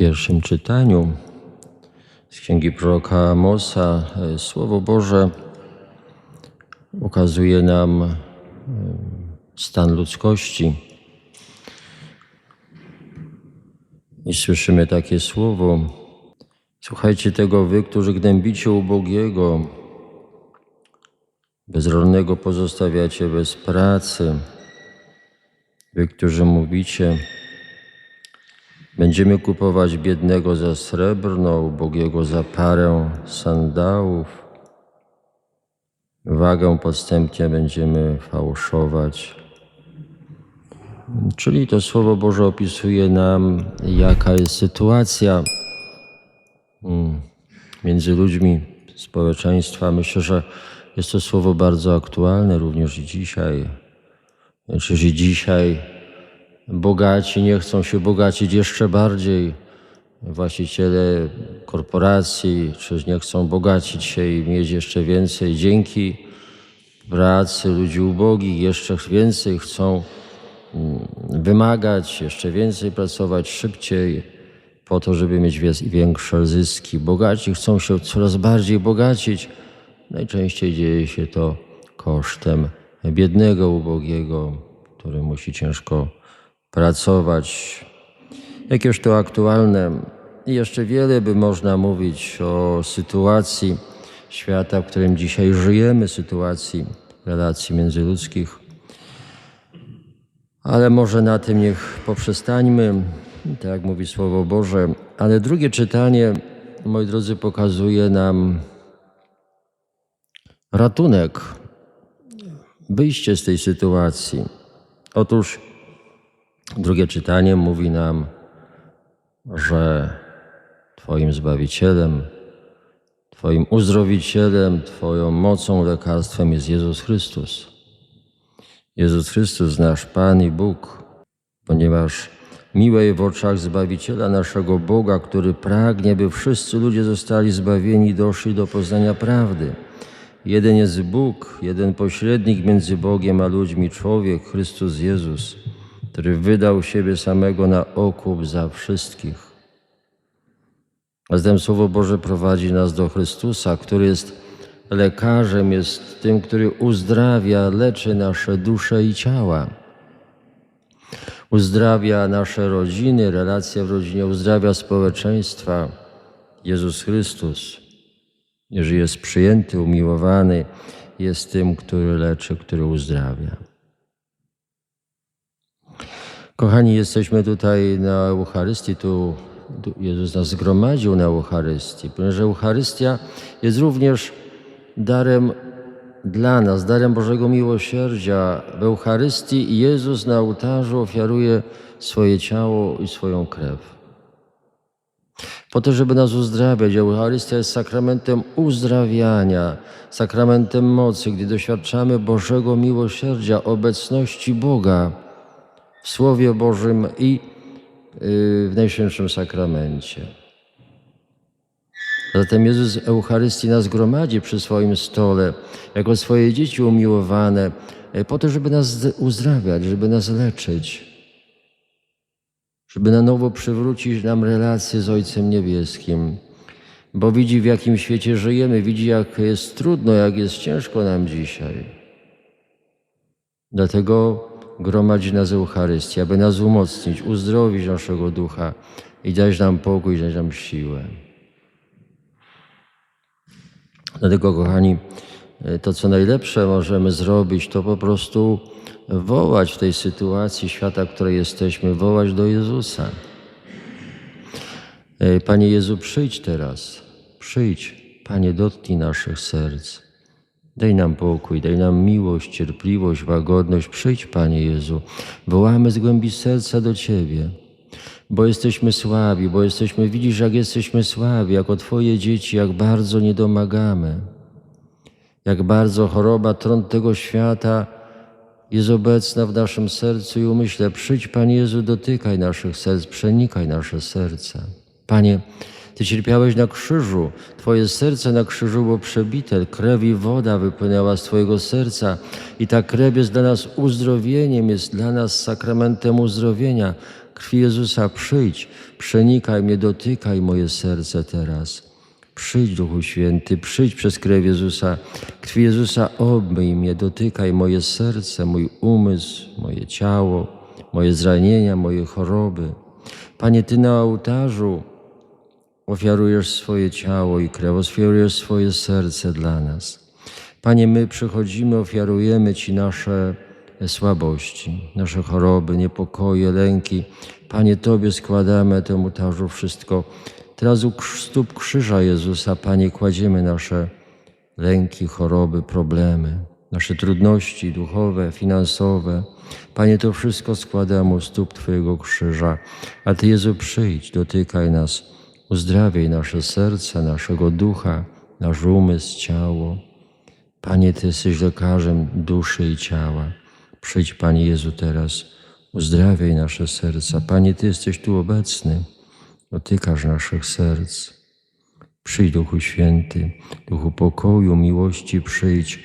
pierwszym czytaniu z księgi proroka Amosa e, Słowo Boże ukazuje nam e, stan ludzkości. I słyszymy takie słowo: Słuchajcie tego, wy, którzy gnębicie ubogiego, bezrodnego pozostawiacie bez pracy, wy, którzy mówicie, Będziemy kupować biednego za srebrno, ubogiego za parę sandałów. Wagę podstępnie będziemy fałszować. Czyli to Słowo Boże opisuje nam, jaka jest sytuacja mm, między ludźmi, społeczeństwa. Myślę, że jest to słowo bardzo aktualne również i dzisiaj. Znaczy, że dzisiaj bogaci nie chcą się bogacić jeszcze bardziej. Właściciele korporacji czy nie chcą bogacić się i mieć jeszcze więcej. Dzięki pracy ludzi ubogich jeszcze więcej chcą mm, wymagać, jeszcze więcej pracować szybciej po to, żeby mieć większe zyski. Bogaci chcą się coraz bardziej bogacić. Najczęściej dzieje się to kosztem biednego, ubogiego, który musi ciężko pracować. Jakież to aktualne. I jeszcze wiele by można mówić o sytuacji świata, w którym dzisiaj żyjemy, sytuacji relacji międzyludzkich. Ale może na tym niech poprzestańmy, tak jak mówi Słowo Boże. Ale drugie czytanie, moi drodzy, pokazuje nam ratunek, wyjście z tej sytuacji. Otóż Drugie czytanie mówi nam, że Twoim Zbawicielem, Twoim uzdrowicielem, Twoją mocą, lekarstwem jest Jezus Chrystus. Jezus Chrystus, nasz Pan i Bóg, ponieważ miłej w oczach Zbawiciela naszego Boga, który pragnie, by wszyscy ludzie zostali zbawieni i doszli do poznania prawdy. Jeden jest Bóg, jeden pośrednik między Bogiem a ludźmi, człowiek, Chrystus Jezus który wydał siebie samego na okup za wszystkich. A zatem Słowo Boże prowadzi nas do Chrystusa, który jest lekarzem, jest tym, który uzdrawia, leczy nasze dusze i ciała. Uzdrawia nasze rodziny, relacje w rodzinie, uzdrawia społeczeństwa. Jezus Chrystus, jeżeli jest przyjęty, umiłowany, jest tym, który leczy, który uzdrawia. Kochani, jesteśmy tutaj na Eucharystii, tu Jezus nas zgromadził na Eucharystii, ponieważ Eucharystia jest również darem dla nas, darem Bożego miłosierdzia. W Eucharystii Jezus na ołtarzu ofiaruje swoje ciało i swoją krew. Po to, żeby nas uzdrawiać. Eucharystia jest sakramentem uzdrawiania, sakramentem mocy, gdy doświadczamy Bożego miłosierdzia, obecności Boga w Słowie Bożym i y, w Najświętszym Sakramencie. Zatem Jezus Eucharystii nas gromadzi przy swoim stole, jako swoje dzieci umiłowane, y, po to, żeby nas uzdrawiać, żeby nas leczyć, żeby na nowo przywrócić nam relacje z Ojcem Niebieskim, bo widzi, w jakim świecie żyjemy, widzi, jak jest trudno, jak jest ciężko nam dzisiaj. Dlatego gromadzi nas Eucharystia, aby nas umocnić, uzdrowić naszego ducha i dać nam pokój, dać nam siłę. Dlatego, kochani, to co najlepsze możemy zrobić, to po prostu wołać w tej sytuacji świata, w której jesteśmy, wołać do Jezusa. Panie Jezu, przyjdź teraz, przyjdź, Panie, dotknij naszych serc. Daj nam pokój, daj nam miłość, cierpliwość, łagodność. Przyjdź, Panie Jezu. Wołamy z głębi serca do Ciebie, bo jesteśmy słabi, bo jesteśmy, widzisz, jak jesteśmy słabi, jako Twoje dzieci, jak bardzo nie domagamy, jak bardzo choroba, trąd tego świata jest obecna w naszym sercu i umyśle. Przyjdź, Panie Jezu, dotykaj naszych serc, przenikaj nasze serca. Panie, Ty cierpiałeś na krzyżu, Twoje serce na krzyżu było przebite, krew i woda wypłynęła z Twojego serca i ta krew jest dla nas uzdrowieniem, jest dla nas sakramentem uzdrowienia. Krwi Jezusa przyjdź, przenikaj mnie, dotykaj moje serce teraz. Przyjdź, Duchu Święty, przyjdź przez krew Jezusa. Krwi Jezusa obmyj mnie, dotykaj moje serce, mój umysł, moje ciało, moje zranienia, moje choroby. Panie, Ty na ołtarzu ofiarujesz swoje ciało i krew, ofiarujesz swoje serce dla nas. Panie, my przychodzimy, ofiarujemy Ci nasze słabości, nasze choroby, niepokoje, lęki. Panie, Tobie składamy temu ołtarzu wszystko. Teraz u stóp krzyża Jezusa, Panie, kładziemy nasze lęki, choroby, problemy, nasze trudności duchowe, finansowe. Panie, to wszystko składamy u stóp Twojego krzyża. A Ty, Jezu, przyjdź, dotykaj nas, uzdrawiaj nasze serca, naszego ducha, nasz umysł, ciało. Panie, Ty jesteś lekarzem duszy i ciała. Przyjdź, Panie Jezu, teraz, uzdrawiaj nasze serca. Panie, Ty jesteś tu obecny, dotykasz naszych serc. Przyjdź, Duchu Święty, Duchu pokoju, miłości, przyjdź.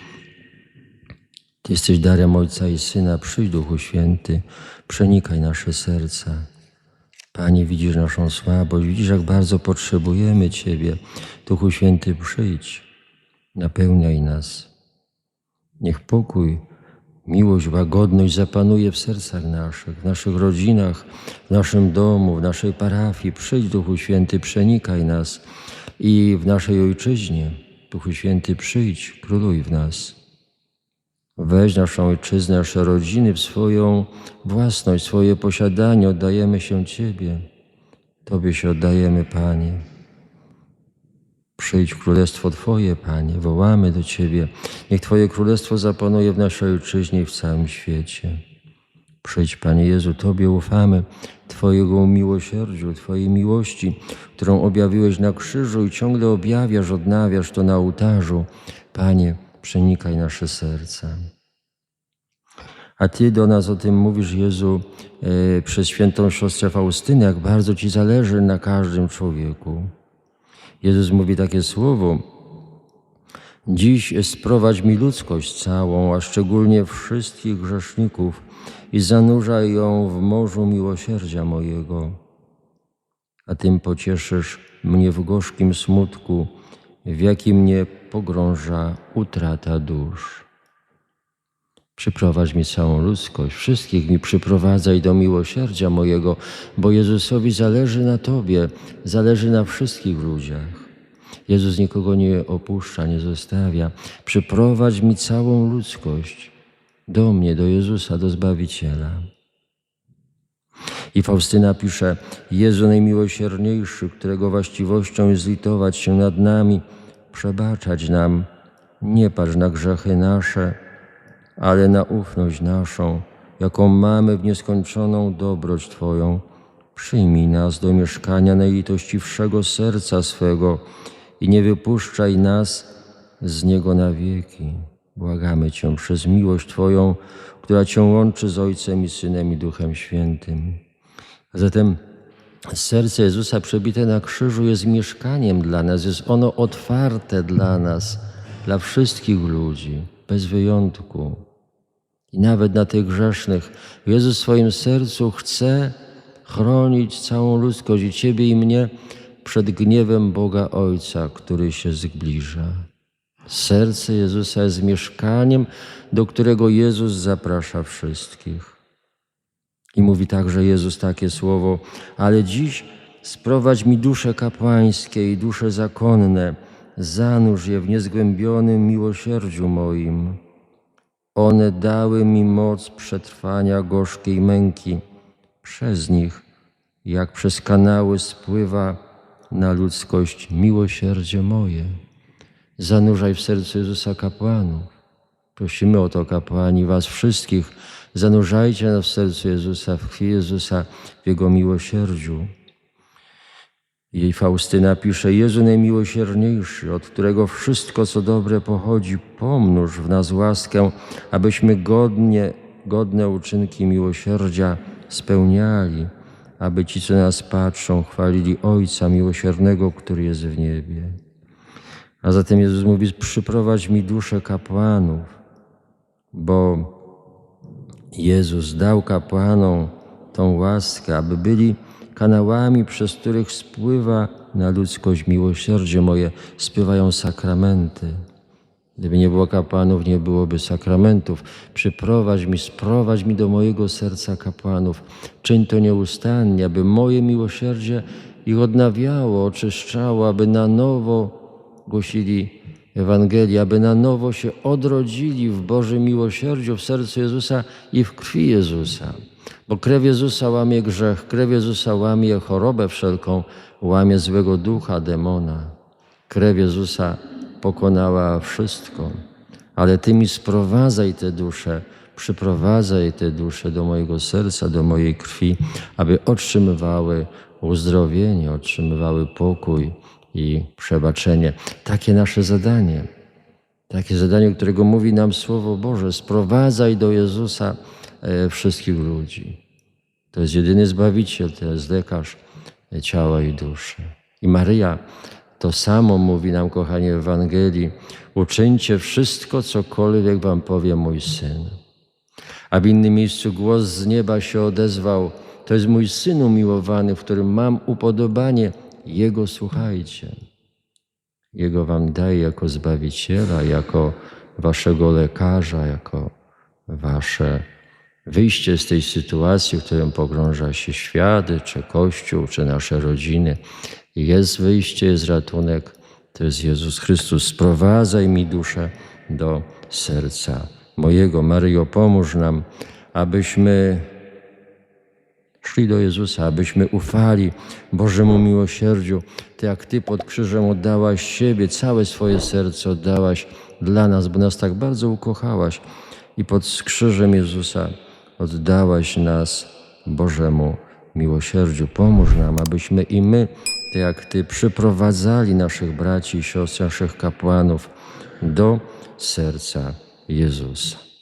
Ty jesteś darem Ojca i Syna. Przyjdź, Duchu Święty, przenikaj nasze serca. Panie, widzisz naszą słabość, widzisz, jak bardzo potrzebujemy Ciebie. Duchu Święty, przyjdź, napełniaj nas. Niech pokój, miłość, łagodność zapanuje w sercach naszych, w naszych rodzinach, w naszym domu, w naszej parafii. Przyjdź, Duchu Święty, przenikaj nas i w naszej ojczyźnie. Duchu Święty, przyjdź, króluj w nas. Weź naszą ojczyznę, nasze rodziny swoją własność, swoje posiadanie. Oddajemy się Ciebie. Tobie się oddajemy, Panie. Przyjdź królestwo Twoje, Panie. Wołamy do Ciebie. Niech Twoje królestwo zapanuje w naszej ojczyźnie i w całym świecie. Przyjdź, Panie Jezu, Tobie ufamy, Twojego miłosierdziu, Twojej miłości, którą objawiłeś na krzyżu i ciągle objawiasz, odnawiasz to na ołtarzu. Panie, przenikaj nasze serca. A Ty do nas o tym mówisz, Jezu, e, przez świętą siostrę Faustynę, jak bardzo Ci zależy na każdym człowieku. Jezus mówi takie słowo, Dziś sprowadź mi ludzkość całą, a szczególnie wszystkich grzeszników i zanurzaj ją w morzu miłosierdzia mojego. A tym pocieszysz mnie w gorzkim smutku, w jakim mnie pogrąża utrata dusz. Przyprowadź mi całą ludzkość, wszystkich mi przyprowadzaj do miłosierdzia mojego, bo Jezusowi zależy na Tobie, zależy na wszystkich ludziach. Jezus nikogo nie opuszcza, nie zostawia. Przyprowadź mi całą ludzkość do mnie, do Jezusa, do Zbawiciela. I Faustyna pisze: Jezu najmiłosierniejszy, którego właściwością jest litować się nad nami, przebaczać nam. Nie patrz na grzechy nasze, ale na ufność naszą, jaką mamy w nieskończoną dobroć Twoją. Przyjmij nas do mieszkania najlitościwszego serca swego i nie wypuszczaj nas z niego na wieki. Błagamy Cię przez miłość Twoją, która Cię łączy z Ojcem i Synem i Duchem Świętym. A zatem serce Jezusa przebite na krzyżu jest mieszkaniem dla nas, jest ono otwarte dla nas, dla wszystkich ludzi, bez wyjątku. I nawet na tych grzesznych Jezus w swoim sercu chce chronić całą ludzkość i Ciebie i mnie przed gniewem Boga Ojca, który się zbliża. Serce Jezusa jest mieszkaniem, do którego Jezus zaprasza wszystkich. I mówi także Jezus takie słowo, ale dziś sprowadź mi dusze kapłańskie i dusze zakonne, zanurz je w niezgłębionym miłosierdziu moim. One dały mi moc przetrwania gorzkiej męki. Przez nich, jak przez kanały, spływa na ludzkość miłosierdzie moje. Zanurzaj w sercu Jezusa kapłanów. Prosimy o to, kapłani, Was wszystkich. Zanurzajcie nas w sercu Jezusa, w krwi Jezusa, w Jego miłosierdziu. Jej Faustyna pisze, Jezu najmiłosierniejszy, od którego wszystko, co dobre pochodzi, pomnóż w nas łaskę, abyśmy godnie, godne uczynki miłosierdzia spełniali, aby ci, co nas patrzą, chwalili Ojca Miłosiernego, który jest w niebie. A zatem Jezus mówi, przyprowadź mi duszę kapłanów, bo Jezus dał kapłanom tą łaskę, aby byli kanałami, przez których spływa na ludzkość miłosierdzie moje, spływają sakramenty. Gdyby nie było kapłanów, nie byłoby sakramentów. Przyprowadź mi, sprowadź mi do mojego serca kapłanów. Czyń to nieustannie, aby moje miłosierdzie ich odnawiało, oczyszczało, aby na nowo głosili Ewangelię, aby na nowo się odrodzili w Bożym miłosierdziu, w sercu Jezusa i w krwi Jezusa. Bo krew Jezusa łamie grzech, krew Jezusa łamie chorobę wszelką, łamie złego ducha, demona. Krew Jezusa pokonała wszystko, ale Ty mi sprowadzaj te dusze, przyprowadzaj te dusze do mojego serca, do mojej krwi, aby otrzymywały uzdrowienie, otrzymywały pokój i przebaczenie. Takie nasze zadanie. Takie zadanie, którego mówi nam Słowo Boże. Sprowadzaj do Jezusa e, wszystkich ludzi. To jest jedyny Zbawiciel, to jest lekarz e, ciała i duszy. I Maryja to samo mówi nam, kochani, w Ewangelii. Uczyńcie wszystko, cokolwiek wam powie mój Syn. A w innym miejscu głos z nieba się odezwał. To jest mój Syn umiłowany, w którym mam upodobanie. Jego słuchajcie. Jego wam daję jako Zbawiciela, jako waszego lekarza, jako wasze wyjście z tej sytuacji, w którą pogrąża się świat, czy Kościół, czy nasze rodziny. Jest wyjście, jest ratunek, to jest Jezus Chrystus. Sprowadzaj mi duszę do serca mojego. Maryjo, pomóż nam, abyśmy szli do Jezusa, abyśmy ufali Bożemu miłosierdziu. Ty jak Ty pod krzyżem oddałaś siebie, całe swoje serce oddałaś dla nas, bo nas tak bardzo ukochałaś. I pod krzyżem Jezusa oddałaś nas Bożemu miłosierdziu. Pomóż nam, abyśmy i my, tak jak Ty, przyprowadzali naszych braci i siostr, naszych kapłanów do serca Jezusa.